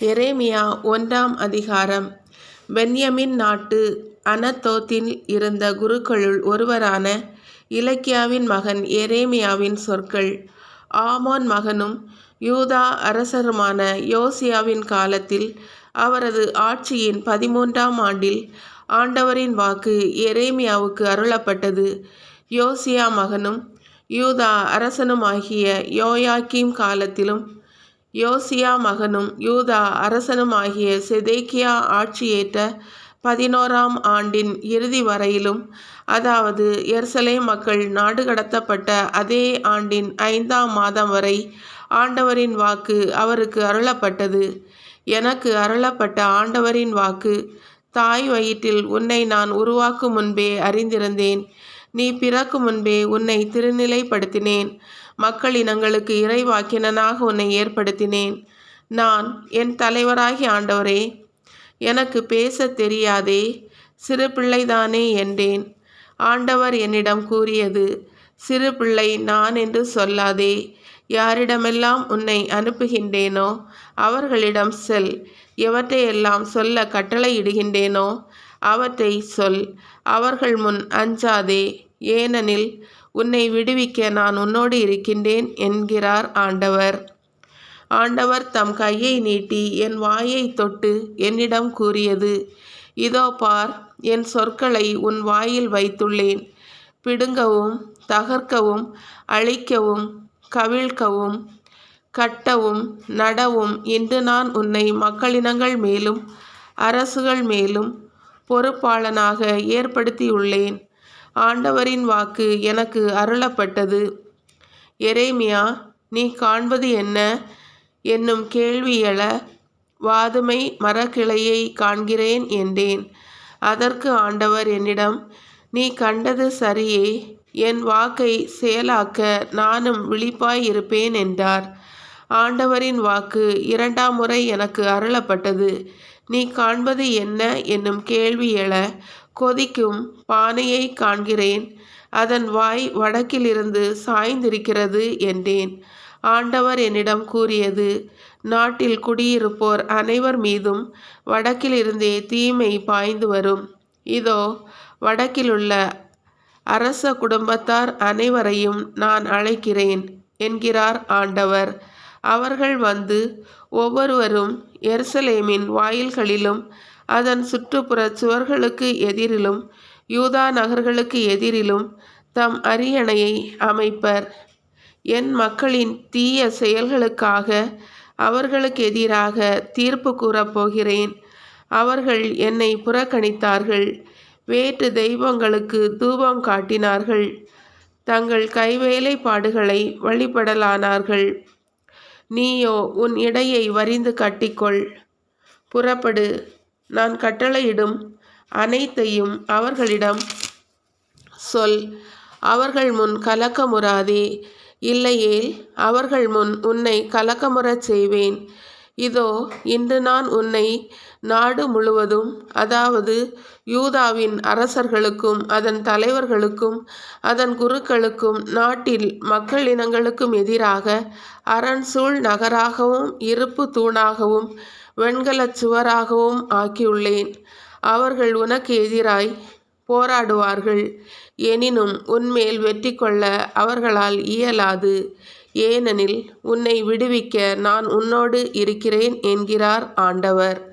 எரேமியா ஒன்றாம் அதிகாரம். பென்யமின் நாட்டு அனத்தோத்தில் இருந்த குருக்களுள் ஒருவரான இலக்கியாவின் மகன் எரேமியாவின் சொற்கள். ஆமோன் மகனும் யூதா அரசருமான யோசியாவின் காலத்தில் அவரது ஆட்சியின் பதிமூன்றாம் ஆண்டில் ஆண்டவரின் வாக்கு எரேமியாவுக்கு அருளப்பட்டது. யோசியா மகனும் யூதா அரசனுமாகிய யோயாக்கீம் காலத்திலும் யோசியா மகனும் யூதா அரசனும் ஆகிய செதேக்கியா ஆட்சியேற்ற பதினோராம் ஆண்டின் இறுதி வரையிலும் அதாவது எர்சலே மக்கள் நாடு கடத்தப்பட்ட அதே ஆண்டின் ஐந்தாம் மாதம் வரை ஆண்டவரின் வாக்கு அவருக்கு அருளப்பட்டது. எனக்கு அருளப்பட்ட ஆண்டவரின் வாக்கு தாய் வயிற்றில் உன்னை நான் உருவாக்கும் முன்பே அறிந்திருந்தேன். நீ பிறக்கும் முன்பே உன்னை திருநிலைப்படுத்தினேன். மக்கள் இனங்களுக்கு இறைவாக்கினனாக உன்னை ஏற்படுத்தினேன். நான் என் தலைவராகி ஆண்டவரே எனக்கு பேச தெரியாதே சிறு பிள்ளைதானே என்றேன். ஆண்டவர் என்னிடம் கூறியது சிறு பிள்ளை நான் என்று சொல்லாதே யாரிடமெல்லாம் உன்னை அனுப்புகின்றேனோ அவர்களிடம் செல். எவற்றையெல்லாம் சொல்ல கட்டளையிடுகின்றேனோ அவற்றை சொல். அவர்கள் முன் அஞ்சாதே. ஏனெனில் உன்னை விடுவிக்க நான் உன்னோடு இருக்கின்றேன் என்கிறார் ஆண்டவர். ஆண்டவர் தம் கையை நீட்டி என் வாயை தொட்டு என்னிடம் கூறியது இதோ பார் என் சொற்களை உன் வாயில் வைத்துள்ளேன். பிடுங்கவும் தகர்க்கவும் அழிக்கவும் கவிழ்க்கவும் கட்டவும் நடவும் இன்று நான் உன்னை மக்களினங்கள் மேலும் அரசுகள் மேலும் பொறுப்பாளனாக ஏற்படுத்தியுள்ளேன். ஆண்டவரின் வாக்கு எனக்கு அருளப்பட்டது. எரேமியா நீ காண்பது என்ன? என்னும் கேள்வி எழ வாதுமை மரக்கிளையை காண்கிறேன் என்றேன். அதற்கு ஆண்டவர் என்னிடம் நீ கண்டது சரியே என் வாக்கை செயலாக்க நானும் விழிப்பாய் இருப்பேன் என்றார். ஆண்டவரின் வாக்கு இரண்டாம் முறை எனக்கு அருளப்பட்டது. நீ காண்பது என்ன? என்னும் கேள்வி எழ கொதிக்கும் பானையை காண்கிறேன். அதன் வாய் வடக்கிலிருந்து சாய்ந்திருக்கிறது என்றேன். ஆண்டவர் என்னிடம் கூறியது நாட்டில் குடியிருப்போர் அனைவர் மீதும் வடக்கிலிருந்தே தீமை பாய்ந்து வரும். இதோ வடக்கிலுள்ள அரச குடும்பத்தார் அனைவரையும் நான் அழைக்கிறேன் என்கிறார் ஆண்டவர். அவர்கள் வந்து ஒவ்வொருவரும் எருசலேமின் வாயில்களிலும் அதன் சுற்றுப்புற சுவர்களுக்கு எதிரிலும் யூதா நகர்களுக்கு எதிரிலும் தம் அரியணையை அமைப்பர். என் மக்களின் தீய செயல்களுக்காக அவர்களுக்கு எதிராக தீர்ப்பு கூறப்போகிறேன் அவர்கள் என்னை புறக்கணித்தார்கள். வேற்று தெய்வங்களுக்கு தூபம் காட்டினார்கள். தங்கள் கைவேலைப்பாடுகளை வழிபடலானார்கள். நீயோ உன் இடையை வரிந்து கட்டிக்கொள். புறப்படு. நான் கட்டளையிடும் அனைத்தையும் அவர்களிடம் சொல். அவர்கள் முன் கலக்கமுறாதே. இல்லையேல் அவர்கள் முன் உன்னை கலக்கமுறச் செய்வேன். இதோ இன்று நான் உன்னை நாடு முழுவதும் அதாவது யூதாவின் அரசர்களுக்கும் அதன் தலைவர்களுக்கும் அதன் குருக்களுக்கும் நாட்டில் மக்கள் இனங்களுக்கும் எதிராக அரண் சூழ் நகராகவும் இருப்பு தூணாகவும் வெண்கலச் சுவராகவும் ஆக்கியுள்ளேன். அவர்கள் உனக்கு எதிராய் போராடுவார்கள். எனினும் உன்மேல் வெற்றி கொள்ள அவர்களால் இயலாது. ஏனெனில் உன்னை விடுவிக்க நான் உன்னோடு இருக்கிறேன் என்கிறார் ஆண்டவர்.